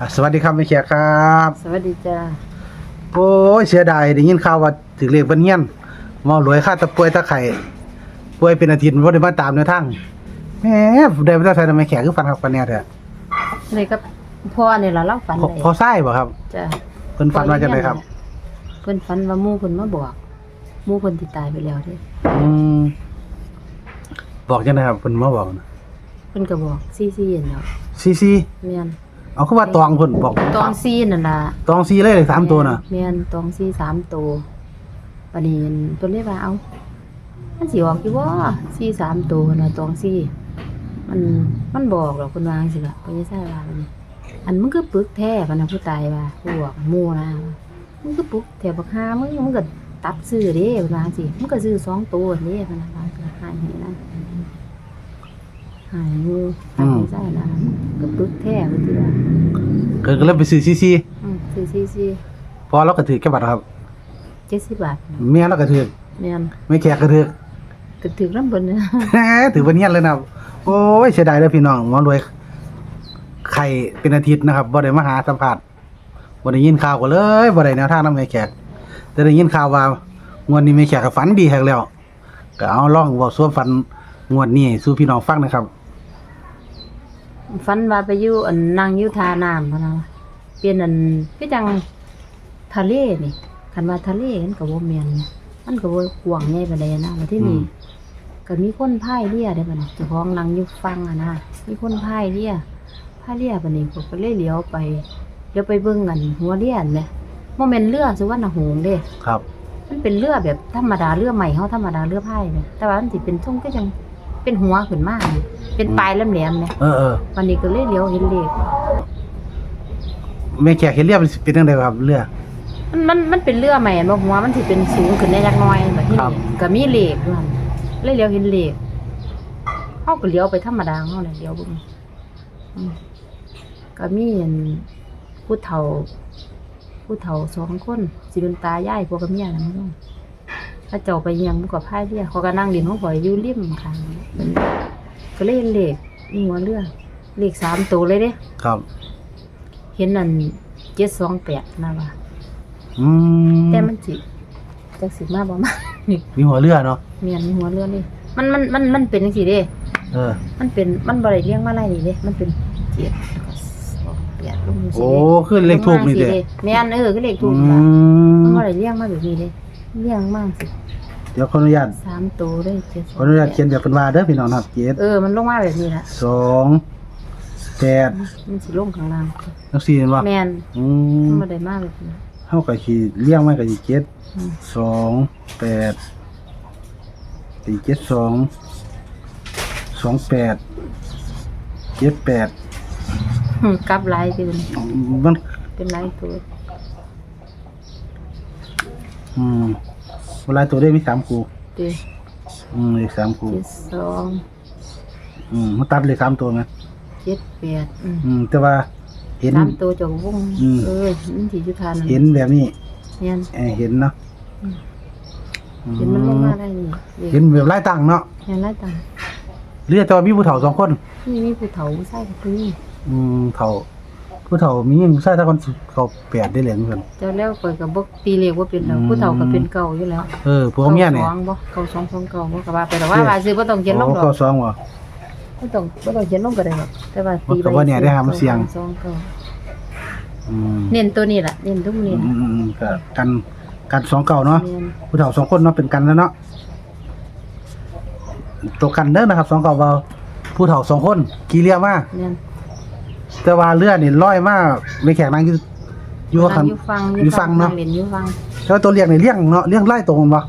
อะสวัสดีครับแม่แขกครับสวัสดีจ้าโอ้ยเสียดายได้ยินข่าวว่าถึงเรียกเพิ่นเฮียนเมารวยค่าตะป่วยตะไข่ป่วยเป็นอาทิตย์บ่ได้มาตามแนวทางแหมได้มาใส่ทำไมแขกคือฟันครับกันแน่แท้เลยกับพ่อเนี่ยล่ะเล่าฝันพอเลยพอไส้บ่ครับจ้าเพิ่นฝันว่าจังไดครับ เพิ่นฝันว่าหมู่เพิ่นมาบอกหมู่เพิ่นที่ตายไปแล้วเด้อืมบอกจังไดครับเพิ่นมาบอกนะเพิ่นก็บอกซี่ซี่เนาะซีซีแม่น เอาคือว่าตองเพิ่นบอกตองซี่นั่นล่ะตองซีเลยเลยสามตัวน่ะแม่นตองซี่สามตัวบัดนี้เพิ่นเลยว่าเอามันสิออกอยู่บ่ซี่สามตัวน่ะตองซี่มันมันบอกหรอกเพิ่นว่าจังซี่ล่ะเพิ่นสิใช่ว่าบัดนี้อันมึงก็ปึกแท้พะนะผู้ตายว่าผู้บอกหมู่นะมึงก็ปึกแท้บักหามึงมึงก็ตัดซื้อเด้เพิ่นว่าจังซี่มึงก็ซื้อสองตัวเด้เพิ่นว่าก็หายให้นะหายงูหายไม่ใช่นะก็ปึกแท้เพิ่นสิว่า เกิดก็เลยไปซื้อซีซีอืมซื้อซี่ซี่พอเราก็ถือแค่บัตรครับเจ็ดสิบบาทเมียเราก็ถือแม่นไม่แขกก็ถือ ก็ถึงลำเพิ่นนะถือว่าเนียนเลยนะครับ โอ้ยเสียดายเลยพี่น้องหมอรวยไข่เป็นอาทิตย์นะครับบ่ได้มาหาสัมผัสบ่ได้ยินข่าวก็เลยบ่ได้แนวทางนำแม่แขกแต่ได้ยินข่าวว่างวดนี้แม่แขกก็ฝันดีแฮกแล้ว ก็เอาลองเว้าส่วนฝันงวดนี้สู่พี่น้องฟังนะครับ ฝันว่าไปอยู่อันนั่งอยู่ท่าน้ำพะนะเปลี่ยนอันคือจังทะเลนี่คันว่าทะเลมันก็บ่แม่นนะมันก็บ่กว้างใหญ่ปานใดนะว่าที่นี่ก็มีคนพายเรือได้ป่ะนะเจ้าของนั่งอยู่ฟังอะนะมีคนพายเรือพายเรือป่ะนี่ผมก็เลยเลี้ยวไปเลี้ยวไปเบิ่งกันหัวเรือนั่นแหละโมเมนเรือสุวรรณหงส์เด้ครับ มันเป็นเรือแบบธรรมดาเรือใหม่เฮาธรรมดาเรือพายเนี่ยแต่ว่ามันสิเป็นช่วงก็จัง เป็นหัวขึ้นมาเนี่ยเป็นปลายแหลมๆเนี่ยเออเออวันนี้ก็เลยเลี้ยวเห็นเลขแม่แขกเห็นเรียบเป็นเป็นจังไดครับเรือ มันมันมันเป็นเรือใหม่บ่หัวมันสิเป็นสูงขึ้นได้จักหน่อยแบบที่ครับนี่ก็มีเลขด้วยเลยเลี้ยวเห็นเลขเฮาก็เลี้ยวไปธรรมดาของเฮาเนี่ยเลี้ยวเบิ่งอืมก็มีอันผู้เฒ่า ผู้เฒ่าสองคนสิเป็นตายายพวกกับเมียนะ มึงถ้าเจ้าไปเยังมึงก็พายเรือเขาก็นั่งดินของข่อยอยู่ริมทางมันก็เลยเห็นเลขนี่หัวเรือเลขสามตัวเลยเด้ครับ เห็นนั่นเจ็ดสองแปดนะว่าอืมแต่มันสิจักสิมาบ่มานี่มีหัวเรือเนาะเมียนมีหัวเรือนี่มันมันมันมันเป็นจังซี่เด้เออ มันเป็นมันบ่ได้เลี้ยงมาไล่นี่เด้มันเป็นเจ็ดแล้วก็สองแปดลงจังซี่โอ้เด้คือเลขทูบนี่เด้แม่นเออคือเลขอืทูบล่ะมันมบ่ได้เลี้ยงมาแบบนี้เด้ เลี้ยงมากสิเดี๋ยวขออนุญาตสามตัวได้เจ็ดสขอองอนุญาตเขียนแบบเป็นว่าเด้อพี่น้องนะครับเจ็ดเออมันลงมาแบบนี้ล่ะสองแปดมันสิลงข้างล่างจังซี่เห็นบ่แม่นอืมันมบ่ได้มาแบบนี้เฮาก็สิเลี้ยงไว้ก็สิเจ็ดอืมสองแปดสี่เจ็ดสองสองแปดเจ็ดแปดกลับหลายคือมันเป็นหลายตัวอืมเวลาตัวได้มีสามคู่เด้อืมเลขสามคู่เจ็ดสองอืมมันตัดเลขสามตัวไหมเจ็ดแปดอืมอืม แต่ว่าเห็น สามตัวเจกวงอืม เออมันสิอยู่ทานนั่นเห็นแบบนี้แม่นเอ่อเห็นเนาะอืมอืเห็นมันลงมาได้นี่เลขเห็นแบบไล่ตั้งเนาะเห็นหลายตังเรือแต่ว่ามีผู้เฒ่าสองคนนี่มีผู้เฒ่าผู้ชายกับผู้หญิงอืมเฒ่า ผู้เฒ่ามียิ่งผู้ชายถ้าคนเขาแปดได้เหรียญเหมือนกันเจ้าแล้วเปิดกับบ่ตีเลขว่าเป็นแล้วอืมผู้เฒ่าก็เป็นเก่าอยู่แล้วเออพวกเมียเนี่ยก้าสองบ่เก่าสองสองเก่าบ่ก็ว่าไปแต่ว่าว่าซื้อบ่ต้องเขียนลงโอ้ดอเขากสองวะบ่ต้องบ่ต้องเขียนลงก็ได้หรอกแต่ว่าตีก็ว่าเนี่ยได้หามาเสี่ยงสองเก่าอืมเน้นตัวนี้ล่ะเน้นทุกอืนี้มอืมอืมก็กันกันสองเก่าเนาะแม่นผู้เฒ่าสองคนเนาะเป็นกันแล้วเนาะตัวกันเด้อนะครับสองเก่าเบาผู้เฒ่าสองคนกี่เรียมาแม่น แต่ว่าเรือนี่ลอยมาในแขกนั่งอยู่อยู่ว่าคัน อยู่ฟังอยู่ฟังเนาะเล่นอยู่ฟังแต่ว่าตัวเรียกนี่เลี้ยงเนาะเลี้ยงไล่ตรงกันบ่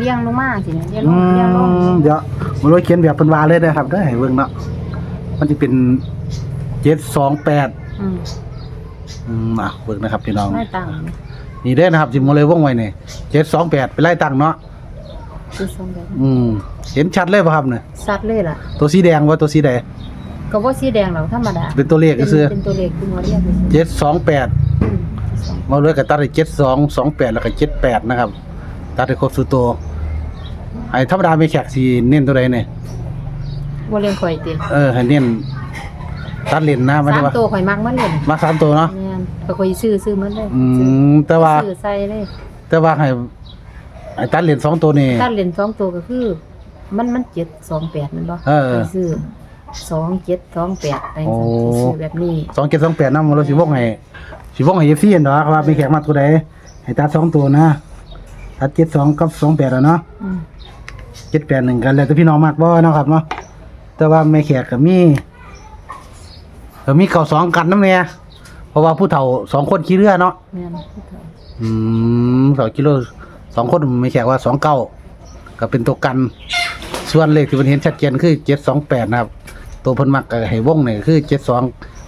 เลี้ยงลงมาสิเนี่ยเลี้ยงลอืงเลี้ยงลงมเดี๋ยวมันเลยเขียนแบบเป็นวาเลยนะครับได้อให้เบิ่งเนาะมันจะเป็นเจ็ดสองแปดอืมอืมอะเบิ่งนะครับพี่น้อง ไม่ตังค์นี่เด้อนะครับจิมโมเลยวงไว้นี่เจ็ดสองแปดไปไล่ตั้งเนาะคือสองแบบอืมเห็นชัดเลยป่ะครับเนี่ยสัตว์เลยล่ะตัวสีแดงว่าตัวสีแดง ก็บ่สีแดงหรอกธรรมดาเป็นตัวเลขก็คือเป็นตัวเลขคือหัวเรียกซื่อเจ็ดสองแปดๆอืมสองมาเลยกับตัดเจ็ดสองสองแปดแล้วก็เจ็ดแปดนะครับ ตัดให้ครบสุดตัวไอ้ธรรมดาไม่แขกสีเน้นตัวใดเนี่ยบ่เลี้ยงข่อยติเออให้เน้นตัดเลนนะไม่สาได้มว่าตัวข่อยมักมันเลยมาสามตัวเนาะแม่นก็ข่อยซื้อซื้อมันเลยอืมแต่ว่าซื้อใส่เลย แต่ว่าให้ไอ้ตัดเลนสองตัวนี่ ถ้าเหรียญสองตัวก็คือ มันมันเจ็ดสองแปดมันบ่เออ ไปซื้อ สองเจ็ดสองแปดไปโอ้ซื้อแบบนี้สองเจ็ดสองแปดนำเราสิวงให้สิวงให้เอฟซีเนาะว่ามีแขกมาตัวใดให้ตัดสองตัวนะตัดเจ็ดสองกับสองแปดอะเนาะอืมเจ็ดแปดหนึ่งกันแล้วแต่พี่น้องมากบ่เนาะครับเนาะแต่ว่าไม่แขกกับมีก็มีเก่าสองกันน้ำเนี่ยเพราะว่าผู้เฒ่าสองคนขี่เรือเนาะแม่นผู้เฒ่าอืมสองกิโลสองคนไม่แขกว่าสองเก้าก็เป็นตัวกัน ส่วนเลขที่มันเห็นชัดเจนคือเจ็ดสองแปดนะครับ ตัวเพิ่นมักก็ให้วงเนี่ยคือเจ็ดสอง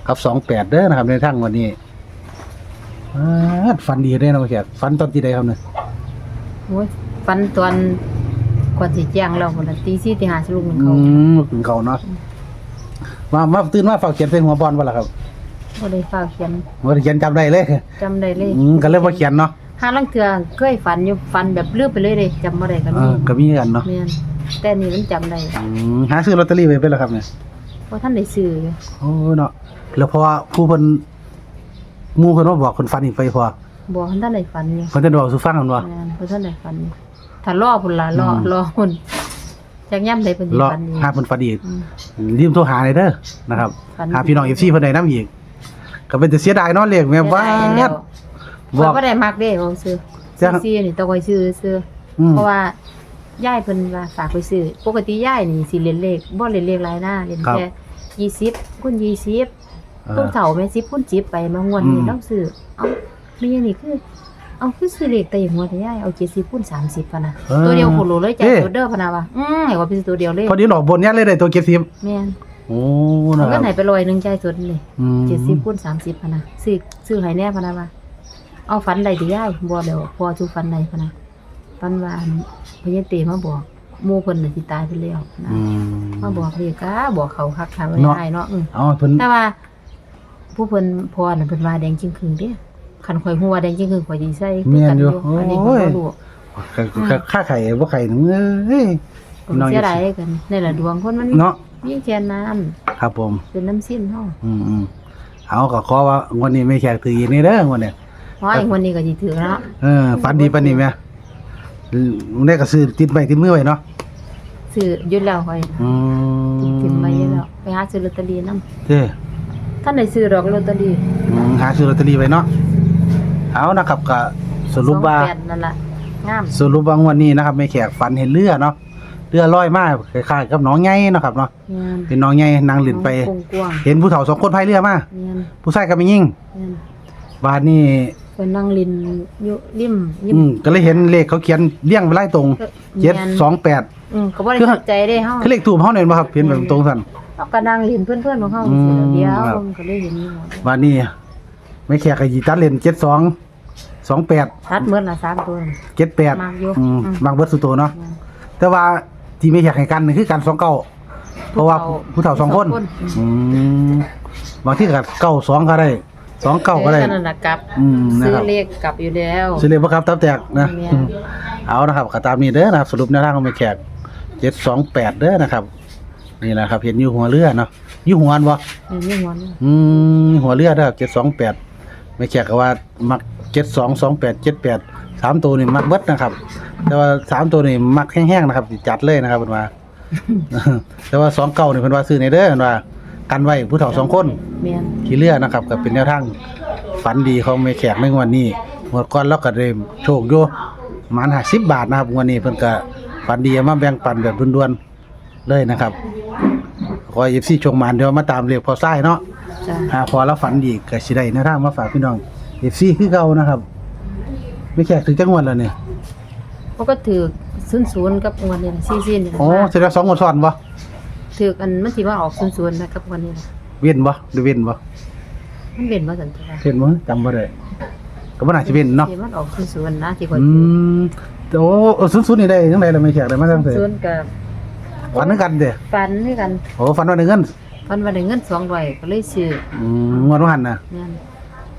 กับสองแปดเด้อนะครับ ในทั้งวันนี้อ่าฟันดีเลยนะไม่แขกฟันตอนที่ใดครับเนี่ยโอ้ยฟันตอนก่อนสิแจ้งเราคนละตีสี่ตีห้าสิลูกหนึ่งอืเขามถึงเขาเนาะมามาตื่นมาฝากเขียนใส่หัวบอลบ่ล่ะครับบ่ได้ฝากเขียนว่าเขียนจำได้เลยจำได้เลยอืมก็เลยว่าเขียนเนาะห้าลังเทื่อเคยฝันอยู่ฝันแบบลืมไปเลยเลยจำบ่ได้กันเออก็มีกันเนาะแม่นแต่นี่มันจำได้อืมหาซื้อลอตเตอรี่ไว้เป็นแล้วครับเนี่ย เพราะท่านได้ซื้ออยู่โอ้เนาะแล้วเพราะว่าผู้เพิ่นหมู่เพิ่นมาบอกคนฟันอีกไปพอบ่ท่านได้ฝันอยู่เพิ่นจะบอกสู่ฟังกันว่าแม่นเพราะท่านได้ฝันอยู่ถ้ารอพุ่นล่ะรออืมรอพุ่นจักย่ำได้เพิ่นสิรอฝันอีกหาเพิ่นฟันอีกอืมรีบโทรหาเลยเด้อนะครับฝัน หาพี่น้อง FC เพิ่นได้นํอีกก็เป็นจะเสียดายเนาะเลขแม่ว่าได้แล้ว บบออก กบ่ได้มักเด้บ่ซื้อจ้ะ ซื้อนี่ต้องคอยซื้อซื้ออืมเพราะว่า ย่ายเพิ่นว่าฝากไปซื้อปกติย่ายนี่สิเล่นเลขบ่เล่นเลขหลายหน้าเล่นครับแค่20คูณ20เออ ต้นเฒ่าแม่10คูณ10ไปมางวดนี้อืมเราซื้อเอ้ามีอันนี้คือ เอาคือซื้อเลขแต่หัวแต่ย่ายเอา70คูณ30พะนะเออตัวเดียวโคโลเลยจ่ายเอ๊ะตัวเด้อพะนะว่าอือให้ว่าเป็นตัวเดียวเลยพอดีหลอกบนเนี้ยเลยได้ตัวเก็บซิมแม่นโอ้เอานะคเงิรับนไหนไปลอยหนึงจ่ายสุดเลย อืม70คูณ30พะนะซื้อซื้อให้แน่พะนะว่าเอาฝันใดติย่ายบ่เดี๋ยวพอจูฝันใดพะนะ ฝันว่าพญาเตมาบอกหมู่เพิ่นน่ะสิตายไปแล้วนะอืม มาบอกเรียกะบอกเขาคักค่ะไว้เนาะให้เนาะอืมเอาเพิ่นแต่ว่า ผู้เพิ่นพอน่ะเพิ่นว่าแดงจริงคืนเด้คันข่อยฮู้ว่าแดงจริงคืนข่อยสิใส่คืแม่นกัอยู่อันนี้โอ้ข่อยยบ่รู้ค่าค่าไข่บ่ไข่หนึงเอ้ยผมเสียดายกันนี่แหละดวงคนมันเนาะมีแค่น้ำครับผม เป็นน้ำสิ้นเฮาอืมอืมเอาก็ขอว่างวันนี้ไม่แขกถืออีกนี่เด้องวันนี้เพราะไอ้คนนี้ก็สิถือเนาะเออฝันดีปานนี้แม่ มึงได้ก็ซื้อติดไว้ติดมือไว้เนาะซื้อหยุดแล้วข่อยอืมติดไว้อยู่แล้วไปหาซื้อลอตเตอรี่นำเด้อท่านได้ซื้อดอกลอตเตอรี่อืมหาซื้อลอตเตอรี่ไว้เนาะเอานะครับก็สรุปว่า28นั่นล่ะงามสรุปว่างวันนี้นะครับแม่แขกฝันเห็นเรือเนาะเรือลอยมาคล้ายๆกับหน้องใหญ่เนาะครับเนาะงามเป็นหน้องใหญ่นางเล่นไป กว้างเห็นผู้เฒ่าสองคนพายเรือมาๆงามผู้ชายก็ไม่ยิ่งงามบาดนี้ เพิ่นนั่งลินอยู่ริมริอืมมก็เลยเห็นเลขเขาเขียนเลี้ยงไว้ไล่ตรงก็เจ็ดแม่นสองแปด อืมก็บ่ได้คือสนใจเด้เฮาคือเลขถูกเขาเนี่ยบ่ครับเห็นแบบตรงสั่นเอาก็นั่งเล่นเพื่อนๆของเฮาอืมสิแล้วเดียวครับ มันก็เลยเห็นอยู่หมดบาดนี้ไม่แขกกับยีตัดเล่นเจ็ดสองสองแปดชัดเหมือนละสามตัว เจ็ดแปดมากอยู่อืมอืม บางเบิร์ดสุดโตเนาะแต่ว่าที่ไม่แขกให้กันนี่คือการสองเก้าเพราะว่าผู้เฒ่าสองคนอืมบางที่ก็เก้าสองก็ได้ สองเก้าก็ได้ออนั่นน่ะกลับอืมนะซื้อครับ เลขกลับอยู่แล้วซื้อเลยบ่ครับตับแตกนะ แม่นอืมเอานะครับก็ตามนี้เด้อนะครับสรุปแนวทางของไม่แขกเจ็ดสองแปดเด้อนะครับ นี่แหละครับเห็นอยู่หัวเรือเนาะอยู่หัวอันบ่นี่มีหัวเนี่ยอืมหัวเรือเด้อเจ็ดสองแปดไม่แขกก็ว่ามักเจ็ดสองสองแปดเจ็ดแปดสามตัวนี่มักเบิดนะครับ แต่ว่าสามตัวนี่มักแห้งๆนะครับสิจัดเลยนะครับเพิ่นว่า แต่ว่าสองเก้านี่เพิ่นว่าซื้อในเด้อเพิ่นว่า กันไว้ผู้เฒ่าสองคนแม่นขี่เรือนะครับก็เป็นแนวทางฝันดีของแม่แขกในงวันนี้งวดก่อนเราก็ได้โชคอยู่ประมาณ50บาทนะครับงวันนี้เพิ่นก็ฝันดีเอามาแบ่งปันแบบด่วนๆเลยนะครับขอ FC ชงมานเดี๋ยวมาตามเรียกพอซ้ายเนาะ จ้ะหาพอแล้วฝันดีก็สิได้แนวทางมาฝากพี่น้อง FC คือเก่านะครับแม่แขกถึงจังหวัดแล้วเนี่ยเขาก็ถือ00กับงวดนี้44นี่โอ้แสดงว่าสองงวดซ้อนบ่ ถืออันมันสิว่าออก00นะกับงวดนี้นะเว้นบ่หรือเว้นบ่มันเป็นบ่ซั่นตัวเว้นบ่จำบ่ได้ก็บ่น่าสิเว้นเนาะที่มันออก00นะที่ข่อยอืมโอ้เออซุนๆนี่ได้จังไดล่ะแม่แขกได้มาจังได๋00กับฝันเหมือนกันเด้ฝันคือกันโอ้ฝันว่าได้เงินฝันว่าได้เงิน200ก็เลยซื้ออืมงวดว่าหันน่ะ แม่น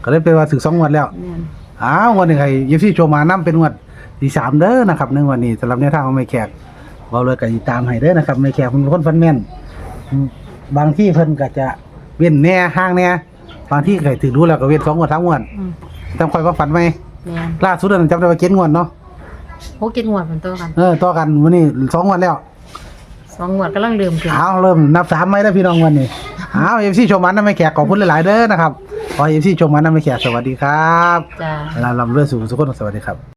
ก็เลยไปว่าถึงสองงวดแล้ว แม่นอ้าวงวดนี้ใครยิปซี่โชว์มานํเป็นงวดที่สามเด้อนะครับในงวันนี้สำหรับแนวทางของแม่แขก เว้าเลยก็ติดตามให้เด้อนะครับแม่แขกเพิ่นเป็นคนฟันแม่นอืมบางที่เพิ่นก็จะเว้นแน่ห้างแน่บางที่เคยถือรู้แล้วก็เว้นสองงวดสามงวดอืมจำค่อยว่าฝันไหมแม่นล่าสุดนั้นจำได้ว่าเจ็ดงวดเนาะโหกินงวดมันตัวกันเออต่อกันวันนี้สองงวดแล้ว สองงวดกำลังลืมขึ้นเอาเริ่มนับสามไหมแล้วพี่น้องวันนี้เอาเอฟซีชมมันนะไม่แขกขอบคุณหลายๆเด้อนะครับขอเอฟซีชมมันนะไม่แขกสวัสดีครับจ้า ลาลำเลือดสู่สุขคนสวัสดีครับ